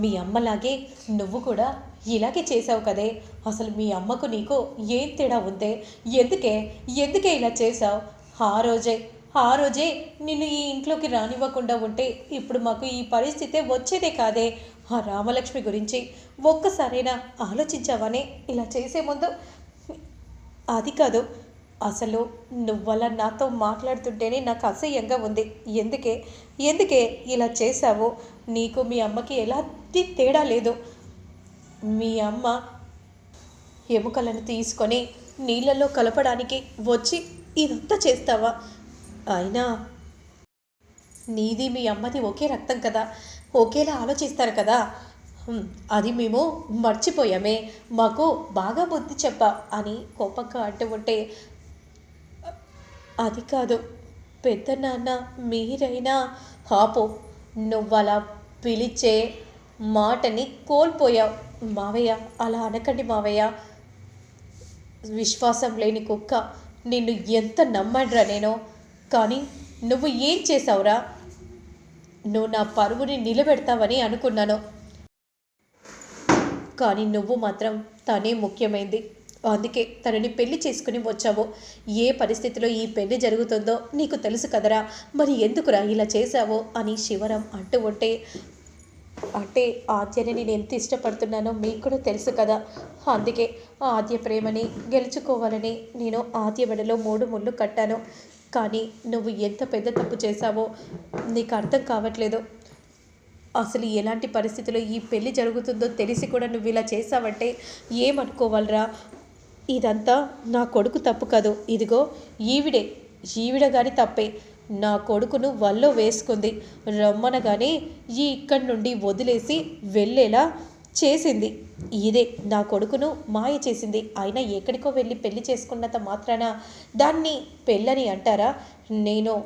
మీ అమ్మలాగే నువ్వు కూడా ఇలాగే చేసావు కదే. అసలు మీ అమ్మకు నీకు ఏం తేడా ఉందే? ఎందుకే? ఎందుకే ఇలా చేసావు ఆ రోజే ఆ రోజే నిన్ను ఈ ఇంట్లోకి రానివ్వకుండా ఉంటే ఇప్పుడు మాకు ఈ పరిస్థితే వచ్చేదే కాదే. ఆ రామలక్ష్మి గురించి ఒక్కసారైనా ఆలోచించావనే ఇలా చేసే ముందు? అది కాదు అసలు నువ్వలా నాతో మాట్లాడుతుంటేనే నాకు అసహ్యంగా ఉంది. ఎందుకే? ఎందుకే ఇలా చేశావు? నీకు మీ అమ్మకి ఎలాంటి తేడా లేదు. మీ అమ్మ ఎముకలను తీసుకొని నీళ్ళలో కలపడానికి వచ్చి ఇదంతా చేస్తావా? అయినా నీది మీ అమ్మది ఒకే రక్తం కదా. ఒకేలా ఆలోచిస్తారు కదా. అది మేము మర్చిపోయామే. మాకు బాగా బుద్ధి చెప్పా అని కోపంగా అంటూ ఉంటే అది కాదు. పెద్ద నాన్న మీరైనా ఆపో. నువ్వలా పిలిచే మాటని కోల్పోయావు. మావయ్య అలా అనకండి మావయ్య. విశ్వాసం లేని కుక్క. నిన్ను ఎంత నమ్మడ్రా నేను? కానీ నువ్వు ఏం చేసావురా నువ్వు నా పరువుని నిలబెడతావని అనుకున్నాను. కానీ నువ్వు మాత్రం తనే ముఖ్యమైంది. అందుకే తనని పెళ్ళి చేసుకుని వచ్చావు. ఏ పరిస్థితిలో ఈ పెళ్ళి జరుగుతుందో నీకు తెలుసు కదరా. మరి ఎందుకురా ఇలా చేశావో? అని శివరం అంటూ ఉంటే అంటే ఆద్యని నేను ఎంత ఇష్టపడుతున్నానో మీకు కూడా తెలుసు కదా. అందుకే ఆ ఆద్య ప్రేమని గెలుచుకోవాలని నేను ఆద్య మెడలో మూడు ముళ్ళు కట్టాను. కానీ నువ్వు ఎంత పెద్ద తప్పు చేశావో నీకు అర్థం కావట్లేదు. అసలు ఎలాంటి పరిస్థితిలో ఈ పెళ్ళి జరుగుతుందో తెలిసి కూడా నువ్వు ఇలా చేసావంటే ఏమనుకోవాలరా? ఇదంతా నా కొడుకు తప్పు కదూ? ఇదిగో ఈవిడే ఈవిడ గాని తప్పే. నా కొడుకును వల్లో వేసుకుంది. రమ్మనగానే ఈ ఇక్కడి నుండి వదిలేసి వెళ్ళేలా చేసింది. ఇదే నా కొడుకును మాయ చేసింది. అయినా ఎక్కడికో వెళ్ళి పెళ్ళి చేసుకున్నంత మాత్రాన దాన్ని పెళ్ళని అంటారా? నేను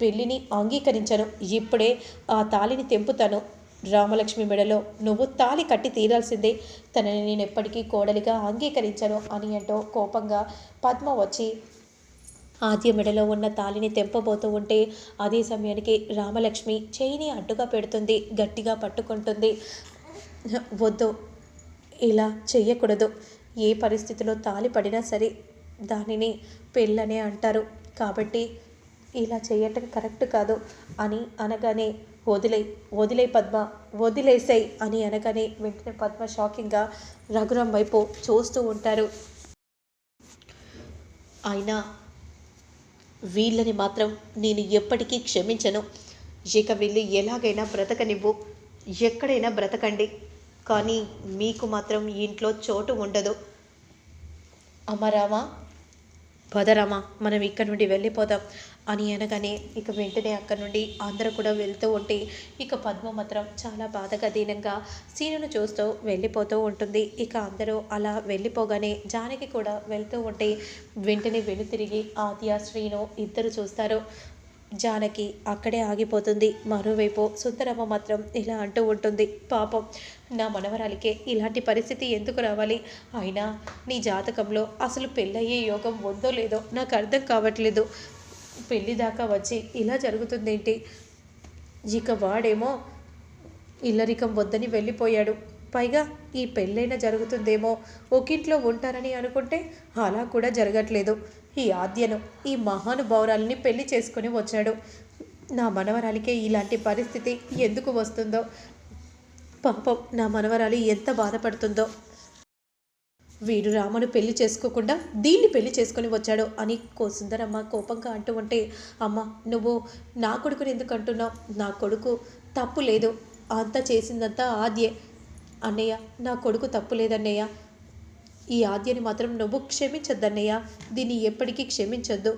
పెళ్ళిని అంగీకరించను. ఇప్పుడే ఆ తాళిని తెంపుతాను. రామలక్ష్మి మెడలో నువ్వు తాళి కట్టి తీరాల్సిందే. తనని నేను ఎప్పటికీ కోడలిగా అంగీకరించను అని అంటూ కోపంగా పద్మ వచ్చి ఆద్య మెడలో ఉన్న తాళిని తెంపబోతూ ఉంటే అదే సమయానికి రామలక్ష్మి చేయిని అడ్డుగా పెడుతుంది గట్టిగా పట్టుకుంటుంది. వద్దు ఇలా చెయ్యకూడదు. ఏ పరిస్థితిలో తాలి పడినా సరే దానిని పెళ్ళనే అంటారు. కాబట్టి ఇలా చేయటం కరెక్ట్ కాదు అని అనగానే వదిలే వదిలే పద్మ వదిలేసాయి అని అనగానే వెంటనే పద్మ షాకింగ్గా రఘురాం వైపు చూస్తూ ఉంటారు. అయినా వీళ్ళని మాత్రం నేను ఎప్పటికీ క్షమించను. ఇక వీళ్ళు ఎలాగైనా బ్రతకనివ్వు ఎక్కడైనా బ్రతకండి. కానీ మీకు మాత్రం ఇంట్లో చోటు ఉండదు. అమరామా పదరామా మనం ఇక్కడ నుండి వెళ్ళిపోదాం అని అనగానే ఇక వెంటనే అక్కడి నుండి అందరూ కూడా వెళ్తూ ఉంటే ఇక పద్మ మాత్రం చాలా బాధగా దీనంగా సీనును చూస్తూ వెళ్ళిపోతూ ఉంటుంది. ఇక అందరూ అలా వెళ్ళిపోగానే జానకి కూడా వెళ్తూ ఉంటే వెంటనే వెనుతిరిగి ఆద్య శ్రీను ఇద్దరు చూస్తారు. జానకి అక్కడే ఆగిపోతుంది. మరోవైపు సుందరమ్మ మాత్రం ఇలా అంటూ ఉంటుంది. పాపం నా మనవరాలికే ఇలాంటి పరిస్థితి ఎందుకు రావాలి? అయినా నీ జాతకంలో అసలు పెళ్ళయ్యే యోగం ఉందో లేదో నాకు అర్థం కావట్లేదు. పెళ్ళి దాకా వచ్చి ఇలా జరుగుతుందేంటి? ఇక వాడేమో ఇల్లరికం వద్దని వెళ్ళిపోయాడు. పైగా ఈ పెళ్ళైనా జరుగుతుందేమో ఒకింట్లో ఉంటారని అనుకుంటే అలా కూడా జరగట్లేదు. ఈ ఆద్యను ఈ మహానుభావురాలని పెళ్ళి చేసుకుని వచ్చాడు. నా మనవరాలికే ఇలాంటి పరిస్థితి ఎందుకు వస్తుందో? పాపం నా మనవరాలి ఎంత బాధపడుతుందో? వీడు రామును పెళ్ళి చేసుకోకుండా దీన్ని పెళ్ళి చేసుకొని వచ్చాడు అని కో సుందరమ్మ కోపంగా అంటూ ఉంటే అమ్మ నువ్వు నా కొడుకుని ఎందుకు అంటున్నావు? నా కొడుకు తప్పు లేదు. అంతా చేసిందంతా ఆద్యే. అన్నయ్య నా కొడుకు తప్పు లేదన్నయ్య. ఈ ఆద్యని మాత్రం నువ్వు క్షమించొద్దన్నయ్య. దీన్ని ఎప్పటికీ క్షమించొద్దు.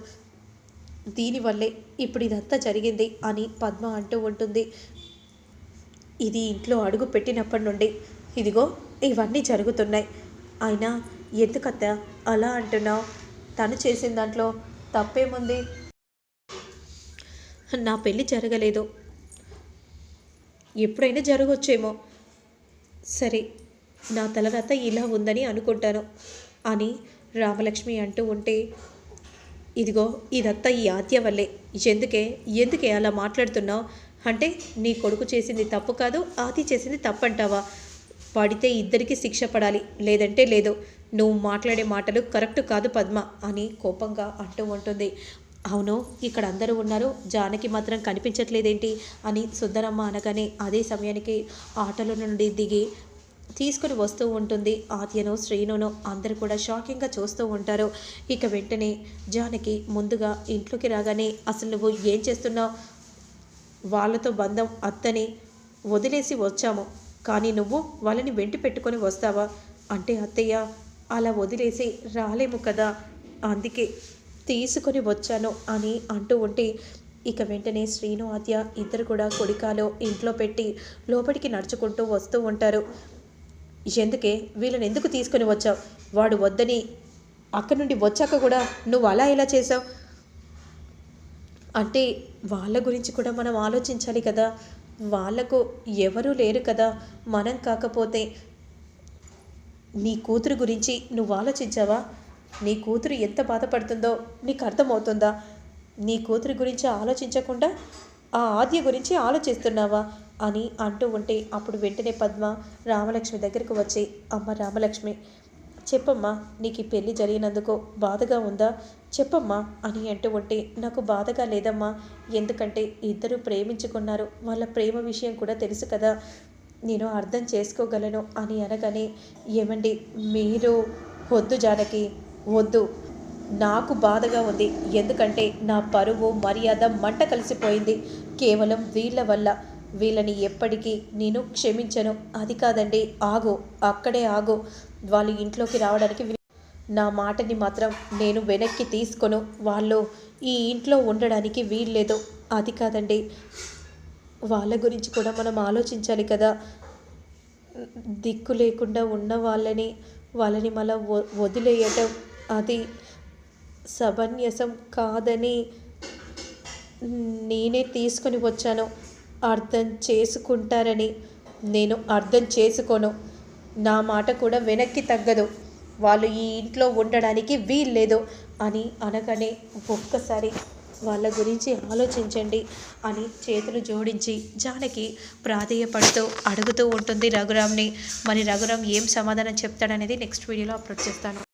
దీనివల్లే ఇప్పుడు ఇదంతా జరిగింది అని పద్మ అంటూ ఉంటుంది. ఇది ఇంట్లో అడుగు పెట్టినప్పటి నుండి. ఇదిగో ఇవన్నీ జరుగుతున్నాయి. అయినా ఎందుకత్త అలా అంటున్నావు? తను చేసిన దాంట్లో తప్పేముంది? నా పెళ్ళి జరగలేదు. ఎప్పుడైనా జరగవచ్చేమో సరే నా తలరాత ఇలా ఉందని అనుకుంటాను అని రామలక్ష్మి అంటూ ఉంటే ఇదిగో ఇదంతా ఈ ఆద్య వల్లే. ఎందుకే? ఎందుకే అలా మాట్లాడుతున్నావు? అంటే నీ కొడుకు చేసింది తప్పు కాదు ఆది చేసింది తప్పు అంటావా పడితే ఇద్దరికి శిక్ష పడాలి లేదంటే లేదు. నువ్వు మాట్లాడే మాటలు కరెక్ట్ కాదు పద్మ అని కోపంగా అంటూ ఉంటుంది. అవును ఇక్కడ అందరూ ఉన్నారు జానకి మాత్రం కనిపించట్లేదేంటి? అని సుందరమ్మ అనగానే అదే సమయానికి ఆటలో నుండి దిగి తీసుకుని వస్తూ ఉంటుంది. ఆద్యను శ్రీనును అందరూ కూడా షాకింగ్గా చూస్తూ ఉంటారు. ఇక వెంటనే జానకి ముందుగా ఇంట్లోకి రాగానే అసలు నువ్వు ఏం చేస్తున్నావు? వాళ్ళతో బంధం అత్తని వదిలేసి వచ్చాము. కానీ నువ్వు వాళ్ళని వెంటి పెట్టుకొని వస్తావా? అంటే అత్తయ్య అలా వదిలేసి రాలేము కదా. అందుకే తీసుకొని వచ్చాను అని అంటూ ఉంటే ఇక వెంటనే శ్రీను ఆద్య ఇద్దరు కూడా కొడికాలో ఇంట్లో పెట్టి లోపలికి నడుచుకుంటూ వస్తూ ఉంటారు. ఎందుకే వీళ్ళని ఎందుకు తీసుకొని వచ్చావు? వాడు వద్దని అక్కడి నుండి వచ్చాక కూడా నువ్వు అలా ఇలా చేసావు అంటే వాళ్ళ గురించి కూడా మనం ఆలోచించాలి కదా. వాళ్ళకు ఎవరూ లేరు కదా. మనం కాకపోతే నీ కూతురు గురించి నువ్వు ఆలోచించావా? నీ కూతురు ఎంత బాధపడుతుందో నీకు అర్థమవుతుందా? నీ కూతురు గురించి ఆలోచించకుండా ఆ ఆద్య గురించి ఆలోచిస్తున్నావా? అని అంటూ ఉంటే అప్పుడు వెంటనే పద్మ రామలక్ష్మి దగ్గరకు వచ్చి అమ్మ రామలక్ష్మి చెప్పమ్మా నీకు ఈ పెళ్ళి జరిగినందుకు బాధగా ఉందా? చెప్పమ్మా అని అంటూ ఉంటే నాకు బాధగా లేదమ్మా ఎందుకంటే ఇద్దరు ప్రేమించుకున్నారు. వాళ్ళ ప్రేమ విషయం కూడా తెలుసు కదా. నేను అర్థం చేసుకోగలను అని అనగానే ఏమండి మీరు వద్దు జానకి వద్దు. నాకు బాధగా ఉంది. ఎందుకంటే నా పరువు మర్యాద మంట కలిసిపోయింది. కేవలం వీళ్ళ వల్ల. వీళ్ళని ఎప్పటికీ నేను క్షమించను. అది కాదండి ఆగు అక్కడే ఆగు. వాళ్ళు ఇంట్లోకి రావడానికి నా మాటని మాత్రం నేను వెనక్కి తీసుకొను. వాళ్ళు ఈ ఇంట్లో ఉండడానికి వీల్లేదు. అది కాదండి వాళ్ళ గురించి కూడా మనం ఆలోచించాలి కదా. దిక్కు లేకుండా ఉన్న వాళ్ళని వాళ్ళని మళ్ళా వ- వదిలేయటం అది సమన్యసం కాదని నేనే తీసుకొని వచ్చాను. అర్థం చేసుకుంటారని నేను అర్థం చేసుకోను. నా మాట కూడా వెనక్కి తగ్గదు. వాళ్ళు ఈ ఇంట్లో ఉండడానికి వీల్లేదు అని అనగానే ఒక్కసారి వాళ్ళ గురించి ఆలోచించండి అని చేతులు జోడించి జానకి ప్రాధేయపడుతూ అడుగుతూ ఉంటుంది రఘురామ్ని. మరి రఘురామ్ ఏం సమాధానం చెప్తాడనేది నెక్స్ట్ వీడియోలో అప్లోడ్ చేస్తాను.